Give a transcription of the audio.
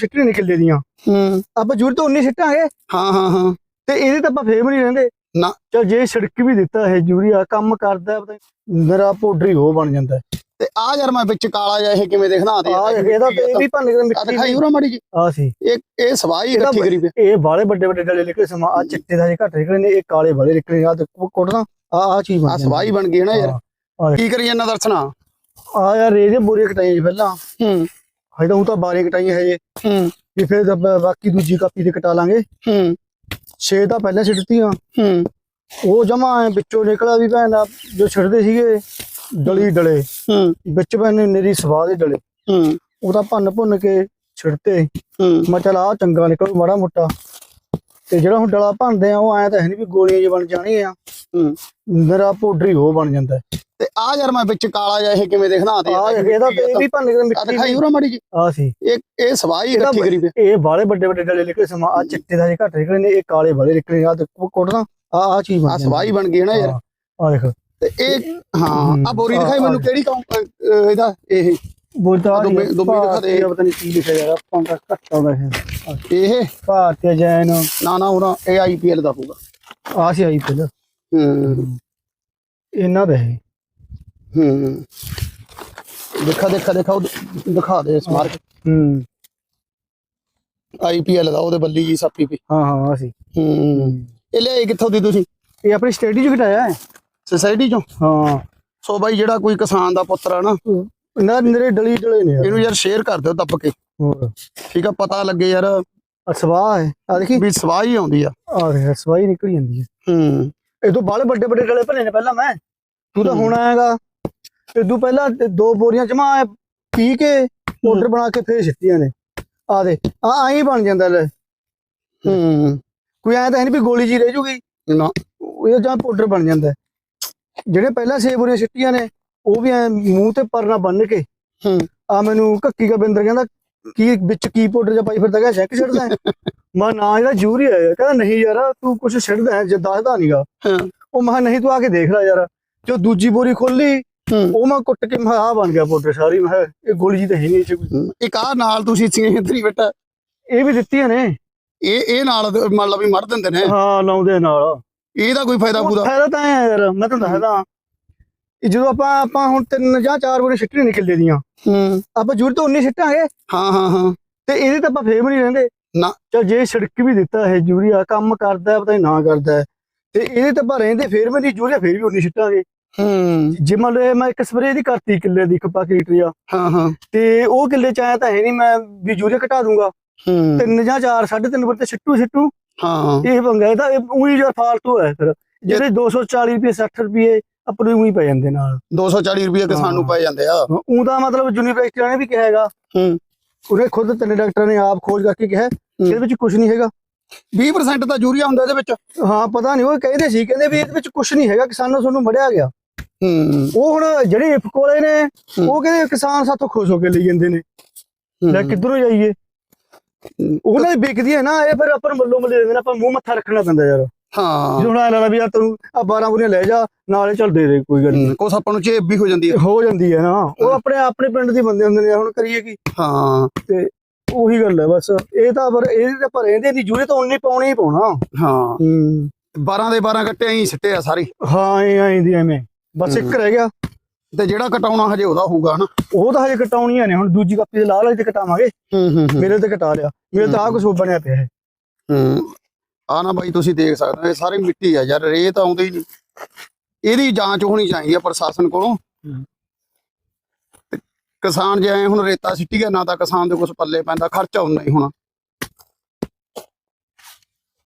ਸਿੱਟਣੇ ਨਹੀਂ ਕਿੱਲੇ ਦੀਆਂ। ਹੂੰ। ਆਪਾਂ ਜ਼ਰੂਰ ਤਾਂ ਉਨੀ ਸਿੱਟਾਂਗੇ। ਹਾਂ ਹਾਂ ਹਾਂ। ਤੇ ਇਹਦੇ ਤਾਂ ਆਪਾਂ ਵੀ ਨਹੀਂ ਰਹਿੰਦੇ। ਨਾ। ਚਲ ਜੇ ਛਿੜਕ ਵੀ ਦਿੱਤਾ ਹੈ ਯੂਰੀਆ ਕੰਮ ਕਰਦਾ ਪਤਾ ਮੇਰਾ ਪੋਡਰੀ ਹੋ ਬਣ ਜਾਂਦਾ ਹੈ। ਤੇ ਆ ਯਾਰ ਮੈਂ ਵਿੱਚ ਕਾਲਾ ਜਿਹਾ ਇਹ ਕਿਵੇਂ ਦੇਖਣਾ ਆ ਇਹਦਾ ਤੇ ਵੀ ਭੰਨ ਕੇ ਮਿੱਟੀ ਦਿਖਾਈ ਉਰਾ ਮਾੜੀ ਜੀ ਆ ਸੀ। ਇਹ ਇਹ ਸਵਾਈ ਇਕੱਠੀ ਕਰੀ ਪਈ। ਇਹ ਬਾਲੇ ਵੱਡੇ ਵੱਡੇ ਡਲੇ ਨਿਕਲੇ ਸਮਾਂ ਆ ਚਿੱਟੇ ਦਾ ਜੇ ਘੱਟ ਨਿਕਲੇ ਨੇ ਇਹ ਕਾਲੇ ਵਾਲੇ ਨਿਕਲੇ ਆ ਤੇ ਕੁੱਟਦਾ ਆ ਆ ਚੀਜ਼ ਬਣ ਆ ਸਵਾਈ ਬਣ ਗਈ ਹੈ ਨਾ ਯਾਰ। ਹਾਂ। ਕੀ ਕਰੀ ਇਹਨਾਂ ਦਰਸ਼ਨਾ? ਆ ਯਾਰ ਇਹਦੇ ਬੋਰੀ ਕਟਾਈ ਜੀ ਪਹਿਲਾਂ। ਹੂੰ। ਹਜੇ ਤਾਂ ਉਹ ਤਾਂ ਬਾਰੇ ਕਟਾਈ ਹੈ ਜੇ ਹੂੰ। ਵੀ ਫਿਰ ਬ- ਬਾਕੀ ਦੂਜੀ ਕਾਪੀ ਤੇ ਕਟਾ ਲਾਂਗੇ। ਹੂੰ। 6 ਤਾਂ ਪਹਿਲਾਂ ਛਿੜਤੀਆਂ ਹੂੰ। ਉਹ ਜਮਾ ਵਿੱਚੋਂ ਨਿਕਲਿਆ ਵੀ ਭੈਣ ਦਾ ਜੋ ਛਿੜਦੇ ਸੀਗੇ ਡਲੀ ਡਲੇ। ਹੂੰ। ਵਿੱਚ ਭੈਣ ਮੇਰੀ ਸਵਾਹ ਦੇ ਡਲੇ। ਹੂੰ। ਉਹ ਤਾਂ ਭੰਨ ਭੁੰਨ ਕੇ ਛਿੜਤੇ। ਹੂੰ। ਮੈਂ ਚਲ ਆ ਚੰਗਾ ਨਿਕਲ ਮਾੜਾ ਮੋਟਾ। ਤੇ ਜਿਹੜਾ ਹੁਣ ਡਲਾ ਭੰਨਦੇ ਆ ਉਹ ਐ ਤਾਂ ਹੈ ਨਹੀਂ ਵੀ ਗੋਲੀਆਂ ਜੀ ਬਣ ਜਾਣੀਆਂ। ਹੂੰ। ਮੇਰਾ ਪੋਡਰੀ ਹੋ ਬਣ ਜਾਂਦਾ। ਤੇ ਆ ਯਾਰ ਮੈਂ ਵਿੱਚ ਕਾਲਾ ਜਿਹਾ ਇਹ ਕਿਵੇਂ ਦੇਖਣਾ ਤੇ ਆ ਇਹਦਾ ਤੇ ਇਹ ਵੀ ਭੰਨ ਕੇ ਮਿੱਟੀ ਦਿਖਾਈ ਉਰਾ ਮਾੜੀ ਜੀ ਆ ਸੀ। ਇਹ ਇਹ ਸਵਾਈ ਇਕੱਠੀ ਕਰੀ ਪਈ। ਇਹ ਬਾਲੇ ਵੱਡੇ ਵੱਡੇ ਡਲੇ ਨਿਕਲੇ ਸਮਾਂ ਆ ਚਿੱਟੇ ਦਾ ਜੇ ਘੱਟ ਨਿਕਲੇ ਨੇ ਇਹ ਕਾਲੇ ਵਾਲੇ ਨਿਕਲੇ ਆ ਤੇ ਕੁੱਟਦਾ ਆ ਆ ਚੀਜ਼ ਬਣ ਆ ਸਵਾਈ ਬਣ ਗਈ ਹੈ ਨਾ ਯਾਰ। ਆ ਦੇਖ। ਤੇ ਇਹ ਹਾਂ ਆ ਬੋਰੀ ਦਿਖਾਈ ਮੈਨੂੰ ਕਿਹੜੀ ਇਹਦਾ ਇਹ। ਬੋਲਦਾ ਆ ਦੁੰਬੇ- ਦੁੰਬੇ ਦਿਖਾ ਦੇ। ਪਤਾ ਨਹੀਂ ਕੀ ਲਿਖਿਆ ਯਾਰ ਆਪਾਂ ਦਾ ਘੱਟ ਆਉਂਦਾ ਹੈ ਇਹ? ਭਾਰਤੀ ਜੈਨ। ਨਾ ਨਾ ਉਹਨਾਂ ਇਹ ਆਈਪੀਐਲ ਦਾ ਹੋਊਗਾ ਆ ਸੀ ਆਈ ਪਹਿਲਾਂ ਹੂੰ। ਇਹਨਾਂ ਦਾ ਹੈ ਹੂੰ ਦੇਖਾ ਦੇਖਾ ਦੇਖਾ ਉਹ ਦਿਖਾ ਦੇ ਸਮਾਰਕ ਹੂੰ। ਆਈਪੀਐਲ ਦਾ ਉਹਦੇ ਬੱਲੀ ਜੀ ਸਾਪੀ ਪਈ ਹਾਂ ਹਾਂ ਆ ਸੀ। ਹੂੰ ਇਹ ਲਿਆਏ ਕਿੱਥੋਂ ਦੀ ਤੁਸੀਂ? ਇਹ ਆਪਣੀ ਸਟੇਡੀ ਚ ਘਟਾਇਆ ਹੈ। ਸੁਸਾਇਟੀ ਚੋਂ? ਹਾਂ। ਸੋ ਬਾਈ ਜਿਹੜਾ ਕੋਈ ਕਿਸਾਨ ਦਾ ਪੁੱਤਰ ਆ ਨਾ ਦੇ ਨਰੇ ਡਲੀ ਡਲੇ ਨੇ। ਇਹਨੂੰ ਯਾਰ ਸ਼ੇਅਰ ਕਰ ਦਿਓ ਦੱਬ ਕੇ। ਹੋਰ। ਠੀਕ ਆ ਪਤਾ ਲੱਗੇ ਯਾਰ। ਅਸਵਾਹ ਹੈ। ਆ ਦੇਖੀ। ਵੀ ਸਵਾਹ ਹੀ ਆਉਂਦੀ ਆ। ਆ ਦੇਖ ਸਵਾਈ ਨਿਕਲ ਜਾਂਦੀ ਹੈ। ਹੂੰ। ਇਹ ਤੋਂ ਬਾਲੇ ਵੱਡੇ ਵੱਡੇ ਡਲੇ ਭਰੇ ਨੇ ਪਹਿਲਾਂ ਮੈਂ। ਤੂੰ ਤਾਂ ਹੂੰ। ਹੁਣ ਆਏਗਾ। ਇਦੋਂ ਪਹਿਲਾਂ ਦੋ ਬੋਰੀਆਂ ਜਮਾ ਪੀ ਕੇ ਪਾਊਡਰ ਬਣਾ ਕੇ ਫੇਰ ਸਿੱਟੀਆਂ ਨੇ। ਆ ਦੇ ਆ ਆਈ ਬਣ ਜਾਂਦਾ ਲੈ। ਹੂੰ। ਕੋਈ ਐਂ ਤਾਂ ਨਹੀਂ ਵੀ ਗੋਲੀ ਜੀ ਰਹਿ ਜੂਗੀ। ਨਾ। ਇਹ ਜਾਂ ਪਾਊਡਰ ਬਣ ਜਾਂਦਾ। ਜਿਹੜੇ ਪਹਿਲਾਂ ਛੇ ਬੋਰੀਆਂ ਸਿੱਟੀਆਂ ਨੇ ਉਹ ਵੀ ਐ ਮੂੰਹ ਤੇ ਪਰਨਾ ਬੰਨ ਕੇ। ਹੂੰ। ਆ ਮੈਨੂੰ ਕੱਕੀ ਕਬਿੰਦਰ ਕਹਿੰਦਾ ਕੀ ਵਿੱਚ ਕੀ ਪਾਊਡਰ ਜਾਂ ਪਾਈ ਫਿਰਦਾ ਕਹਿੰਦਾ ਸ਼ੈਕ ਛੱਡਦਾ ਹੈ? ਮੈਂ ਨਾ ਇਹਦਾ ਜੂਰੀ ਹੈ। ਕਹਿੰਦਾ ਨਹੀਂ ਯਾਰ ਤੂੰ ਕੁਝ ਛੱਡਦਾ ਹੈ ਜੇ ਦੱਸਦਾ ਨਹੀਂਗਾ ਹਾਂ। ਉਹ ਮੈਂ ਨਹੀਂ ਤੂੰ ਆ ਕੇ ਦੇਖ ਲੈ ਯਾਰ। ਜੋ ਦੂਜੀ ਬੋਰੀ ਖੋਲੀ ਉਹ ਮੈਂ ਕੁੱਟ ਕੇ ਮੈਂ ਆ ਬਣ ਗਿਆ ਪਾਊਡਰ ਸਾਰੀ। ਮੈਂ ਇਹ ਗੋਲੀ ਜੀ ਤਾਂ ਹੈ ਨਹੀਂ 'ਚ ਕੋਈ। ਇੱਕ ਆ ਨਾਲ ਤੁਸੀਂ ਸਿੰਗੇਤਰੀ ਬੇਟਾ ਇਹ ਵੀ ਦਿੱਤੀਆਂ ਨੇ। ਇਹ ਇਹ ਨਾਲ ਮੰਨ ਲਾ ਵੀ ਮੜ ਦਿੰਦੇ ਨੇ। ਹਾਂ ਲਾਉਂਦੇ ਨਾਲ। ਇਹਦਾ ਕੋਈ ਫਾਇਦਾ ਪੂਰਾ? ਫਾਇਦਾ ਤਾਂ ਹੈ ਯਾਰ ਮੈਂ ਤੁਹਾਨੂੰ ਦੱਸਦਾ। ਇਹ ਜਦੋਂ ਆਪਾਂ ਆਪਾਂ ਹੁਣ ਤਿੰਨ ਜਾਂ ਚਾਰ ਬੋਰੀ ਸਿੱਟਣੇ ਨਹੀਂ ਕਿੱਲੇ ਦੀਆਂ। ਹੂੰ। ਆਪਾਂ ਜ਼ਰੂਰ ਤਾਂ ਉਨੀ ਸਿੱਟਾਂਗੇ। ਹਾਂ ਹਾਂ ਹਾਂ। ਤੇ ਇਹਦੇ ਤਾਂ ਆਪਾਂ ਫੇਰ ਵੀ ਨਹੀਂ ਰਹਿੰਦੇ। ਨਾ। ਚਲ ਜੇ ਛਿੜਕ ਵੀ ਦਿੱਤਾ ਹੈ ਯੂਰੀਆ ਕੰਮ ਕਰਦਾ ਪਤਾ ਨਹੀਂ ਨਾ ਕਰਦਾ। ਤੇ ਇਹਦੇ ਤਾਂ ਆਪਾਂ ਰਹਿੰਦੇ ਫੇਰ ਵੀ ਨਹੀਂ ਯੂਰੀਆ ਫੇਰ ਵੀ ਉਨੀ ਸਿੱਟਾਂਗੇ। ਹੂੰ। ਜੇ ਮੰਨ ਲਓ ਮੈਂ ਇੱਕ ਸਪਰੇਅ ਦੀ ਕਰਤੀ ਕਿੱਲੇ ਦੀ ਖੱਪਾ ਲੀਟਰ ਆ ਹਾਂ ਹਾਂ। ਤੇ ਉਹ ਕਿੱਲੇ ਚ ਆਇਆ ਤਾਂ ਹੈ ਨਹੀਂ ਮੈਂ ਵੀ ਯੂਰੀਆ ਘਟਾ ਦੂੰਗਾ। ਹੂੰ। ਤਿੰਨ ਜਾਂ ਚਾਰ ਸਾਢੇ ਤਿੰਨ ਵਰਤੇ ਸਿੱਟੂ ਸਿੱਟੂ। ਹਾਂ ਇਹ ਪੰਗਾ ਇਹਦਾ ਉਹੀ ਜਿਹਾ ਫਾਲਤੂ ਹੈ ਫਿਰ। ਜਿਹੜੇ 240 ਰੁਪਏ 60 ਰੁਪਏ ਆਪਣੇ ਉਹੀ ਪੈ ਜਾਂਦੇ ਨਾਲ। 240 ਰੁਪਏ ਕਿਸਾਨ ਨੂੰ। ਪੈ ਜਾਂਦੇ ਆ। ਉਹਦਾ ਮਤਲਬ ਯੂਨੀਵਰਸਿਟੀ ਨੇ ਵੀ ਕਿਹਾ ਹੈਗਾ। ਹੂੰ। ਉਹਨੇ ਖੁਦ ਤਿੰਨ ਡਾਕਟਰਾਂ ਨੇ ਆਪ ਖੋਜ ਕਰਕੇ ਕਿਹਾ ਇਹਦੇ ਵਿੱਚ ਕੁਝ ਨਹੀਂ ਹੈਗਾ। 20% ਤਾਂ ਯੂਰੀਆ ਹੁੰਦਾ ਇਹਦੇ ਵਿੱਚ। ਹਾਂ ਪਤਾ ਨਹੀਂ ਉਹ ਕਹਿੰਦੇ ਸੀ ਕਹਿੰਦੇ ਵੀ ਇਹਦੇ ਵਿੱਚ ਕੁਝ ਨਹੀਂ ਹੈਗਾ ਕਿਸਾਨਾਂ ਤੁਹਾਨੂੰ ਮੜਿਆ ਗਿਆ। ਹੂੰ। ਉਹ ਹੁਣ ਜਿਹੜੇ ਇਫ ਕੋਲੇ ਨੇ। ਉਹ ਕਹਿੰਦੇ ਕਿਸਾਨ ਸਾਥੋਂ ਖੁਸ਼ ਹੋ ਕੇ ਲਈ ਜਾਂਦੇ ਨੇ। ਲੈ ਕਿੱਧਰੋਂ ਜਾਈਏ? ਉਹਨਾਂ ਦੀ ਵਿਕਦੀ ਹੈ ਨਾ ਇਹ ਫਿਰ ਆਪਾਂ ਨੂੰ ਮੱਲੋ ਮੱਲੇ ਦਿੰਦੇ ਨੇ ਆਪਾਂ ਮੂੰਹ ਮੱਥਾ ਰੱਖਣਾ ਪੈਂਦਾ ਯਾਰ। ਹਾਂ। ਹੁਣ ਐ ਲੱਗਦਾ ਵੀ ਯਾਰ ਤੈਨੂੰ ਆ 12 ਬੁਰੀਆਂ ਲੈ ਜਾ ਨਾਲੇ ਚੱਲ ਦੇ ਦੇ ਕੋਈ ਗੱਲ ਨਹੀਂ ਕੁਛ ਆਪਾਂ ਨੂੰ ਚੇਪ ਵੀ ਹੋ ਜਾਂਦੀ ਹੈ। ਹੋ ਜਾਂਦੀ ਹੈ ਨਾ। ਉਹ ਆਪਣੇ ਆਪਣੇ ਪਿੰਡ ਦੇ ਬੰਦੇ ਹੁੰਦੇ ਨੇ ਹੁਣ ਕਰੀਏ ਕੀ? ਹਾਂ। ਉਹੀ ਗੱਲ ਹੈ ਬਸ। ਇਹ ਤਾਂ ਪਰ ਇਹ ਤਾਂ ਪਰ ਇਹਦੇ ਨਹੀਂ ਜੂਰੇ ਤਾਂ ਉਨੇ ਪਾਉਣੇ ਹੀ ਪਾਉਣਾ। ਹਾਂ। ਹੂੰ। 12 ਦੇ 12 ਕੱਟੇ ਐਂ ਸਿੱਟੇ ਆ ਸਾਰੇ। ਹਾਂ ਐਂ ਦੀ ਐਵੇਂ। ਬਸ ਇੱਕ ਰਹਿ ਗਿਆ। ਤੇ ਜਿਹੜਾ ਕਟਾਉਣਾ ਹਜੇ ਉਹਦਾ ਹੋਊਗਾ ਹਨਾ ਉਹ ਤਾਂ ਹਜੇ ਕਟਾਉਣੀਆਂ ਨੇ ਹੁਣ ਦੂਜੀ ਕਾਪੀ ਦੇ ਲਾਲ ਵਾਲੀ ਤੇ ਕਟਾਵਾਂਗੇ। ਹੂੰ ਹੂੰ ਮੇਰੇ ਤੇ ਕਟਾ ਲਿਆ। ਮੇਰੇ ਤਾਂ ਆ ਕੁਝ ਬਣਿਆ ਪਿਆ ਹੈ। ਹੂੰ। ਆ ਨਾ ਬਾਈ ਤੁਸੀਂ ਦੇਖ ਸਕਦੇ ਹੋ ਇਹ ਸਾਰੀ ਮਿੱਟੀ ਆ ਯਾਰ ਇਹ ਤਾਂ ਆਉਂਦੀ ਹੀ ਨਹੀਂ। ਇਹਦੀ ਜਾਂਚ ਹੋਣੀ ਚਾਹੀਦੀ ਆ ਪ੍ਰਸ਼ਾਸਨ ਕੋਲੋਂ। ਕਿਸਾਨ ਜੇ ਹੁਣ ਰੇਤਾ ਸਿੱਟੀ ਗਿਆ ਨਾ ਤਾਂ ਕਿਸਾਨ ਦੇ ਕੁਝ ਪੱਲੇ ਪੈਂਦਾ ਖਰਚਾ ਉਨਾ ਹੀ ਹੋਣਾ।